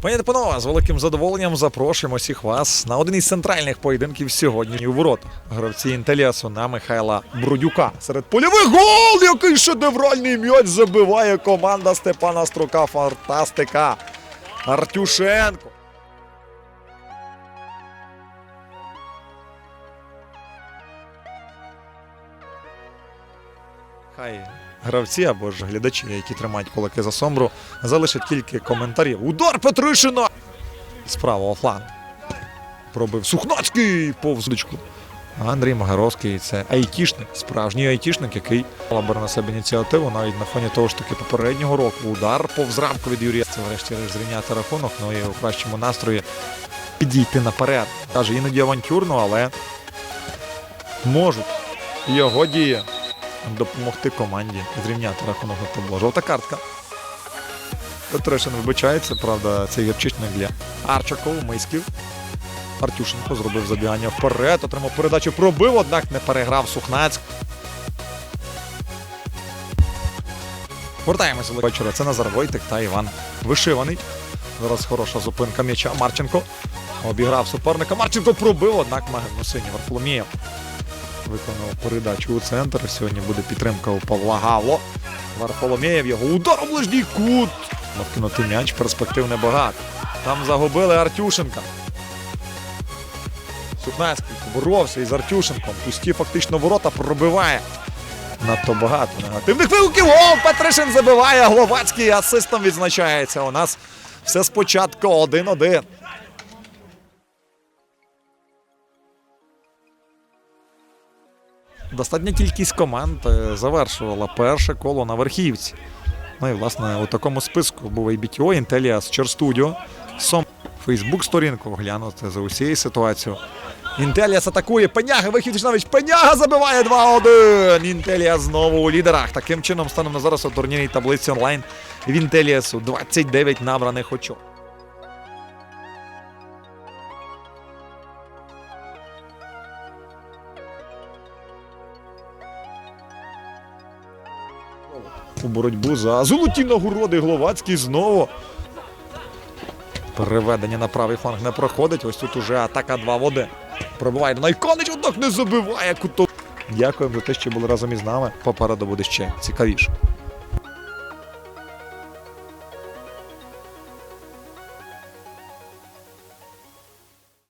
Пані та панове, з великим задоволенням запрошуємо всіх вас на один із центральних поєдинків сьогодні у воротах. Гравці Інтеліасу на Михайла Брудюка. Серед польових гол, який шедевральний м'яч забиває команда Степана Струка. Фантастика. Артюшенко. Хай гравці або ж глядачі, які тримають кулаки за сомбру, залишать кілька коментарів. Удар Петришина! З правого флангу. Пробив Сухнацький повздочку. А Андрій Магаровський це айтішник, справжній айтішник, який бере на себе ініціативу навіть на фоні того ж таки попереднього року. Удар повз рамку від Юрія. Це врешті-решт зрівняти рахунок, ну і у кращому настрої підійти наперед. Каже, іноді авантюрно, але можуть його діє допомогти команді зрівняти рахунок на табло. Жовта картка. Петришин вибачається, правда, цей гірчичник для Арчаков, Миськів. Артюшенко зробив забігання вперед, отримав передачу, пробив, однак не переграв Сухнацьк. Вертаємося до вечора. Це Назар Войтик та Іван Вишиваний. Зараз хороша зупинка м'яча. Марченко обіграв суперника. Марченко пробив, однак Магнусині Варфоломієв виконав передачу у центр. Сьогодні буде підтримка у Павла Гавло. Варфоломєєв його удар у ближній кут. Вкинути м'яч, перспектив небагато. Там загубили Артюшенка. Сухнацький боровся із Артюшенком. Пусті фактично ворота пробиває. Надто багато негативних вигуків. Гол! Петришин забиває. Гловацький асистом відзначається. У нас все спочатку 1-1. Достатня кількість команд е, завершувала перше коло на верхівці. Ну і власне у такому списку був ABTO, Intellias, Черстудіо, Сом. Фейсбук сторінку оглянути за усією ситуацією. Інтеліас атакує Пеняга, вихід Тишнович. Пеняга забиває 2-1. Інтеліас знову у лідерах. Таким чином, станом на зараз у турнірній таблиці онлайн в Інтеліасу 29 набраних очок. У боротьбу за золоті нагороди Гловацький знову. Переведення на правий фланг не проходить. Ось тут уже атака 2 в 1. Пробиває Найконич, однак не забиває куток. Дякуємо за те, що були разом із нами. Попереду буде ще цікавіше.